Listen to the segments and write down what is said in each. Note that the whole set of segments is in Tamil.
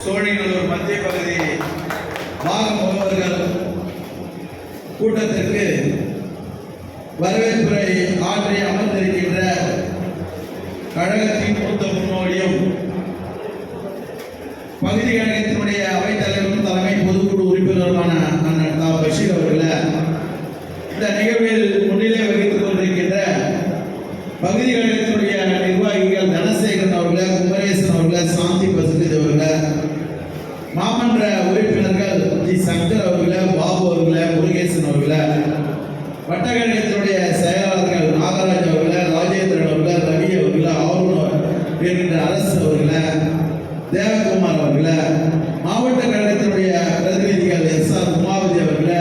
சோழிநல்லூர் மத்திய பகுதி பாக முகவர்கள் கூட்டத்திற்கு வரவேற்புரை ஆற்றி அமர்ந்திருக்கின்ற கழகத்தின் மூத்த முன்னோடியும் பகுதி கழகத்தினுடைய அவைத்தலைவரும் தலைமை பொதுக்குழு உறுப்பினருமான அண்ணன் தா. பஷீர் அவர்கள் இந்த நிகழ்வில் முன்னிலை வகித்துக் கொண்டிருக்கின்ற பகுதி கழகத்தினுடைய நிர்வாகிகள் தனசேகரன் அவர்களே குமரேசன் அவர்களே சாந்தி பசுபித் அவர்களே மாமன்ற உறுப்பினர்கள் ஜி சங்கர் அவர்களே பாபு அவர்களே முருகேசன் அவர்களே வட்டக்கழகத்தினுடைய செயலாளர்கள் நாகராஜ் அவர்களே ராஜேந்திரன் அவர்களே ரவி அவர்களே ஆளுநர் என்கின்ற அரசு அவர்களே தேவகுமார் அவர்களே மாவட்ட கழகத்தினுடைய பிரதிநிதிகள் எஸ் ஆர் உமாவதி அவர்களே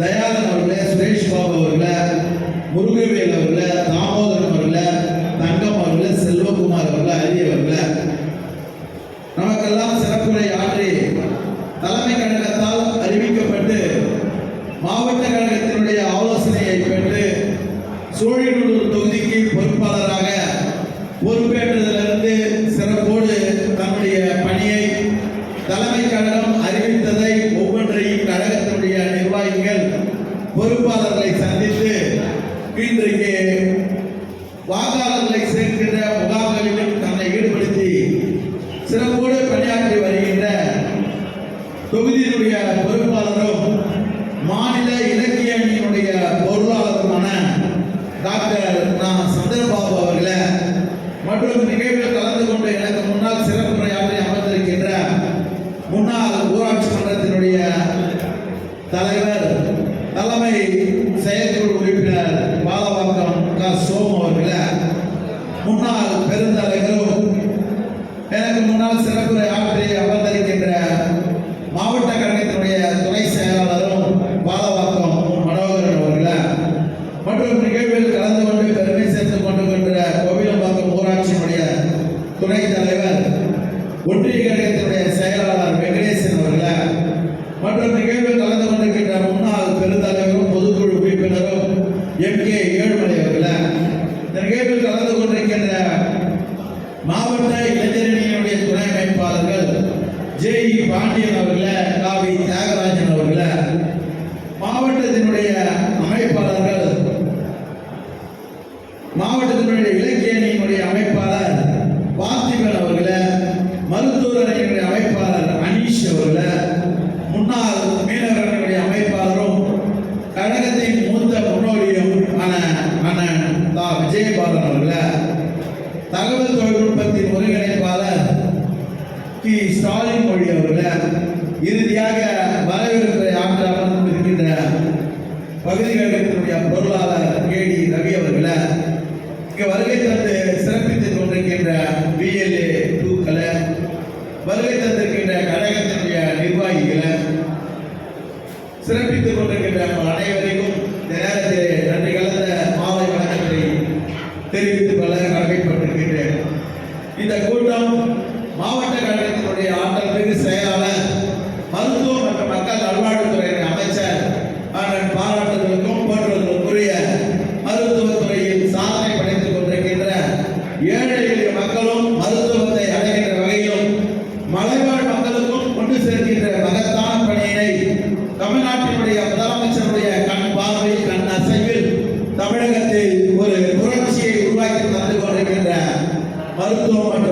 தயாளன் அவர்களே சுரேஷ் பாபு அவர்களே முருகவேல் அவர்களே தாமோதரன் அவர்களே தங்கம் அவர்களே செல்வகுமார் அவர்களே ஹரி அவர்களே நமக்கெல்லாம் சிறப்புரை ஆற்றி தலைமை கழகத்தால் அறிவிக்கப்பட்டு மாவட்ட கழகத்தினுடைய ஆலோசனையை பெற்று சோழிநல்லூர் தொகுதிக்கு பொறுப்பாளராக பொறுப்பேற்றதிலிருந்து சிறப்போடு தன்னுடைய பணியை தலைமை கழகம் அறிவித்ததை ஒவ்வொன்றையும் கழகத்தினுடைய நிர்வாகிகள் பொறுப்பாளர்களை சந்தித்து இன்றைக்கு வாக்காளர்களை சேர்க்கின்ற முகாம்களிலும் தன்னை ஈடுபடுத்தி சிறப்போடு பணியாற்றி வருகின்ற தொகுதியினுடைய பொறுப்பாளரும் மாநில இலக்கிய அணியினுடைய பொருளாளருமான டாக்டர் நான் சந்திரபாபு அவர்களை மற்றும் நிகழ்வில் கலந்து கொண்டு எனக்கு முன்னால் சிறப்புரையாற்றி அமர்ந்திருக்கின்ற முன்னாள் ஊராட்சி மன்றத்தினுடைய தலைவர் தலைமை செயற்குழு உறுப்பினர் பாலவாக்கம் க. சோமு அவர்களை முன்னாள் பெருந்தலைவரும் எனக்கு முன்னால் சிறப்புரை ஆற்றி அவர் மாவட்ட கழகத்தினுடைய துணை செயலாளரும் பாலவாக்கம் மனோகரன் அவர்களே மற்றும் நிகழ்வில் கலந்து கொண்டு பெருமை சேர்த்துக் கொண்டு கொண்ட கோவிலம்பாக்கம் ஊராட்சியினுடைய துணை தலைவர் ஒன்றிய கழகத்தினுடைய செயலாளர் வெங்கடேசன் அவர்கள மற்றும் நிகழ்வில் கலந்து கொண்டிருக்கின்ற முன்னாள் பெருந்தலைவரும் பொதுக்குழு உறுப்பினரும் எம். கே. ஏழுமலை அவர்களே இந்த நிகழ்வில் கலந்து கொண்டிருக்கின்ற மாவட்ட இளைஞரணியினுடைய துணை அமைப்பாளர்கள் ஜே. இ. பாண்டியன் அவர்கள் பி. ஸ்டாலின் மொழி அவர்களை இறுதியாக வரவேற்பை ஆற்ற இருக்கின்ற பகுதி கழகத்தினுடைய பொருளாளர் கேடி ரவி அவர்களே இங்கே வருகை தந்து சிறப்பித்துக் கொண்டிருக்கின்ற பிஎல்ஏ டூக்களை வருகை தந்திருக்கின்ற கழகத்தினுடைய நிர்வாகிகளை சிறப்பித்துக் கொண்டிருக்கின்ற அனைவரையும் இந்த நேரத்தில் நன்றி கலந்த மாலை வணக்கத்தை தெரிவித்துக் கொள்ள கடமைப்பட்டிருக்கின்றேன் இந்த கூட்டம் மாவட்ட கழகத்தினுடைய ஆற்றல் மிகு செயலாளர் மருத்துவ மற்றும் மக்கள் நல்வாழ்வுத்துறை அமைச்சர் அண்ணன் பாராட்டுதலுக்கும் போற்றுவதற்குரிய மருத்துவத்துறையில் சாதனை படைத்துக் கொண்டிருக்கின்ற ஏழை எளிய மக்களும் மருத்துவத்தை அடைகின்ற வகையிலும் மலைவாழ் மக்களுக்கும் கொண்டு சேர்க்கின்ற மகத்தான பணியினை தமிழ்நாட்டினுடைய முதலமைச்சருடைய கண் பார்வை கண் அசைவில் தமிழகத்தில் ஒரு புரட்சியை உருவாக்கி தந்து கொண்டிருக்கின்ற மருத்துவம் மற்றும்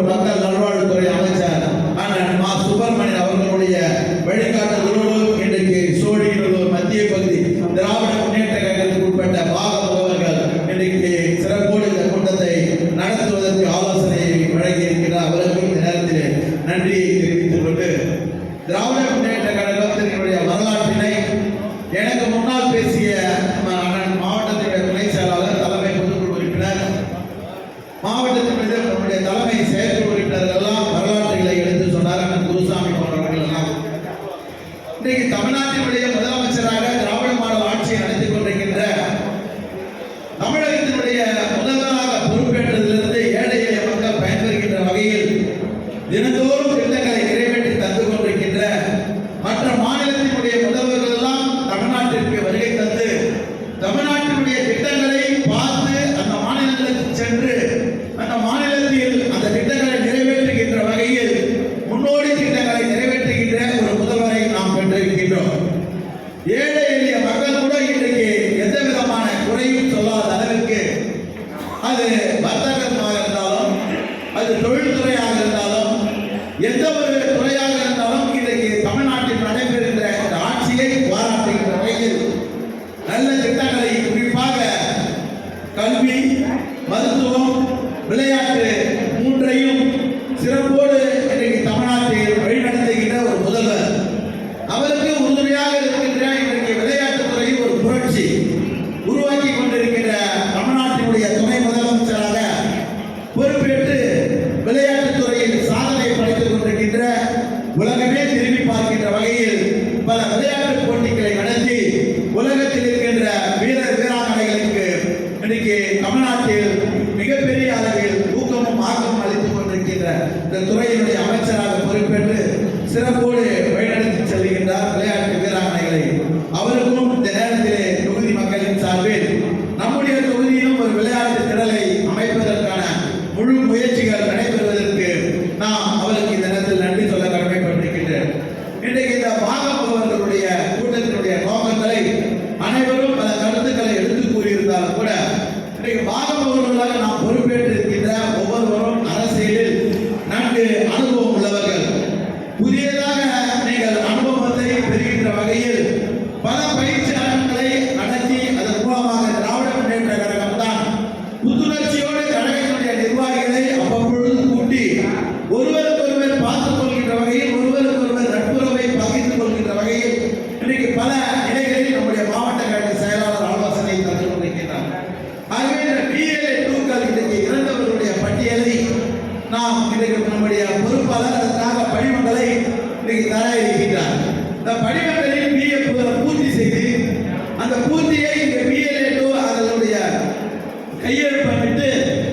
கையெழுப்பமிட்டு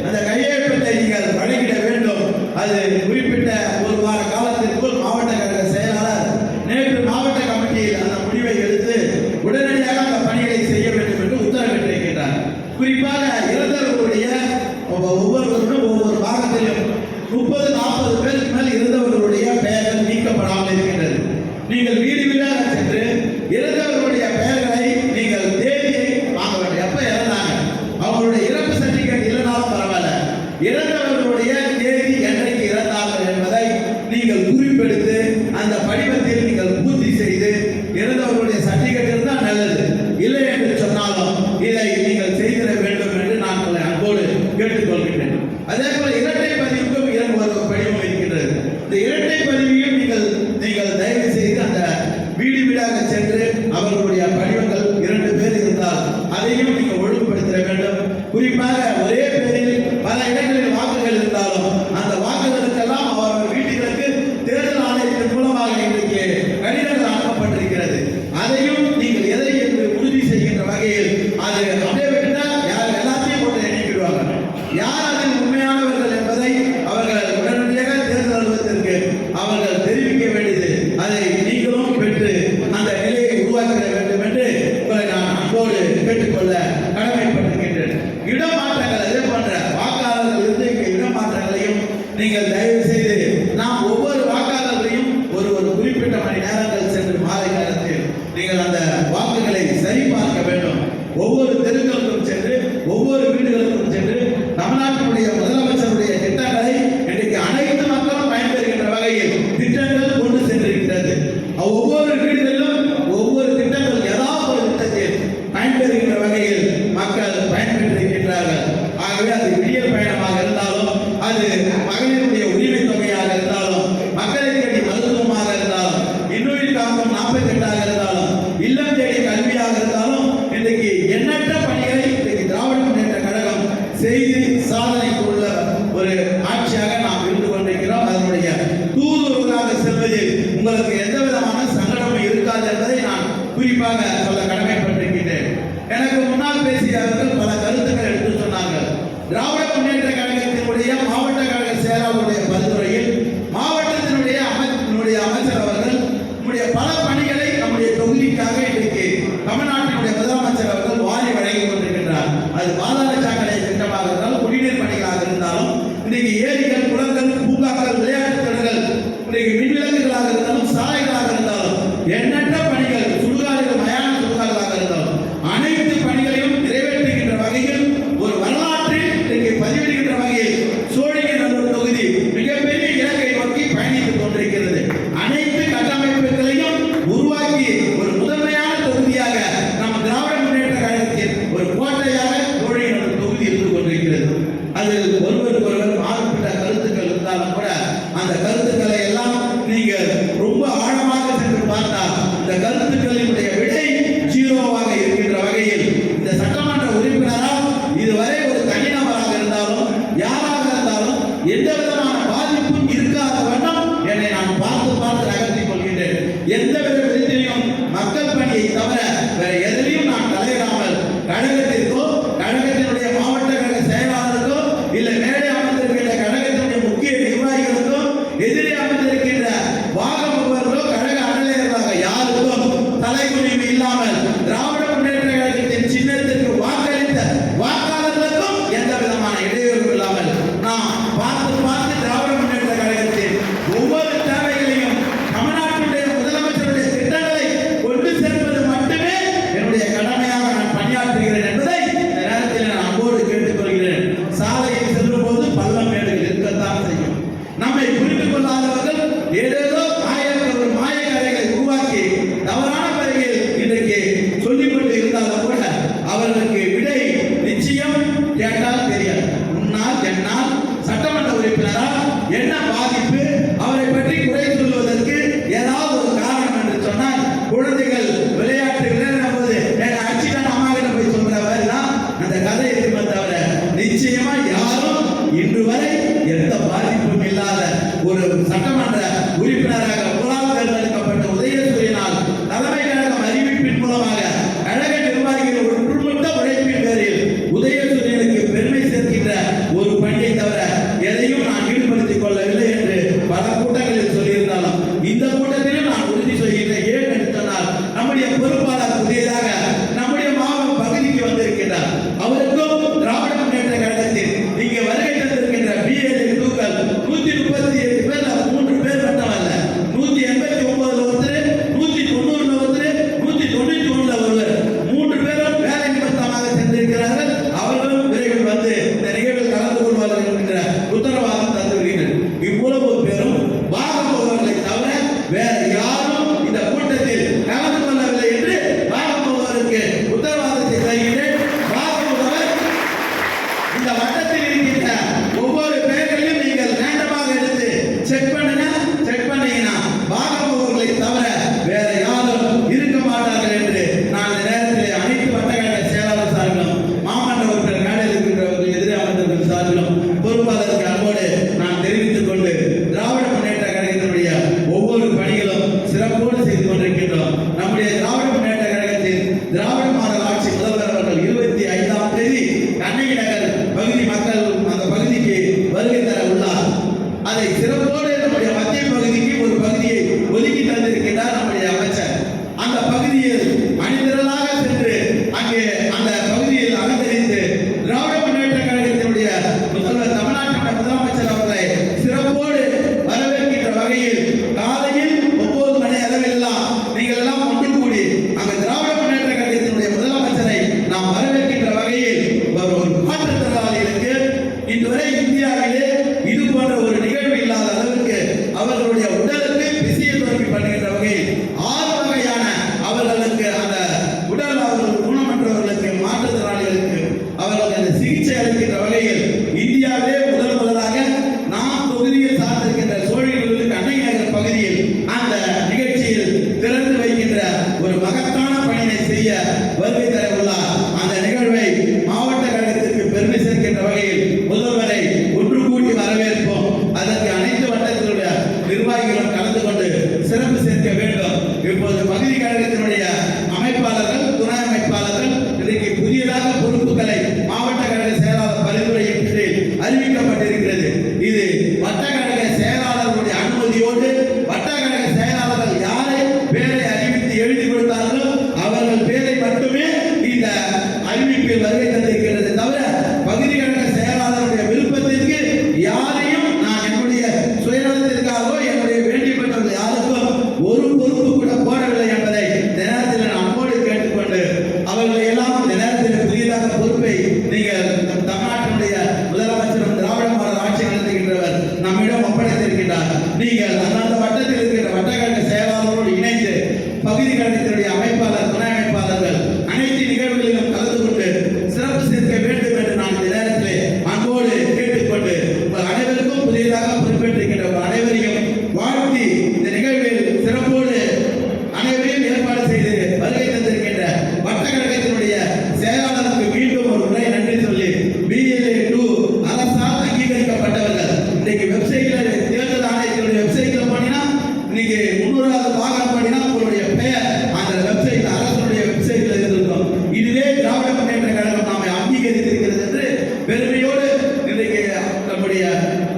அந்த கையெழுப்பத்தை நீங்கள் வழங்கிட வேண்டும். அது வாக்குகளை சரிபார்க்க வேண்டும். ஒவ்வொரு தெருக்களுக்கும் சென்று ஒவ்வொரு வீடுகளுக்கும் சென்று தமிழ்நாட்டினுடைய முதலமைச்சர் அந்த கருத்துக்களை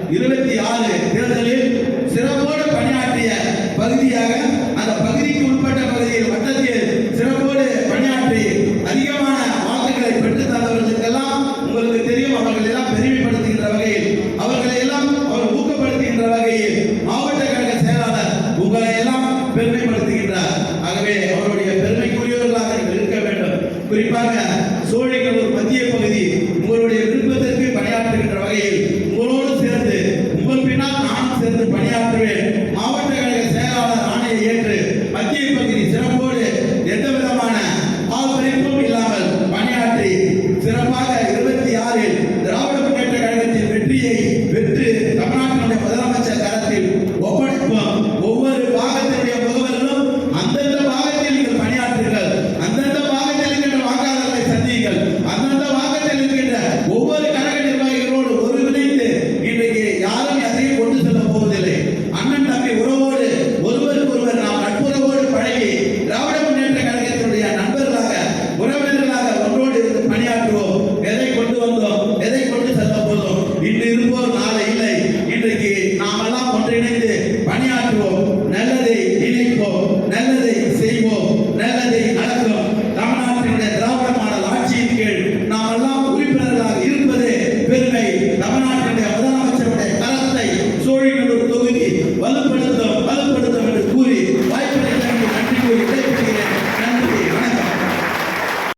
இருபத்தி ஆறு தேர்தலில் சிறப்போடு பணியாற்றிய பகுதியாக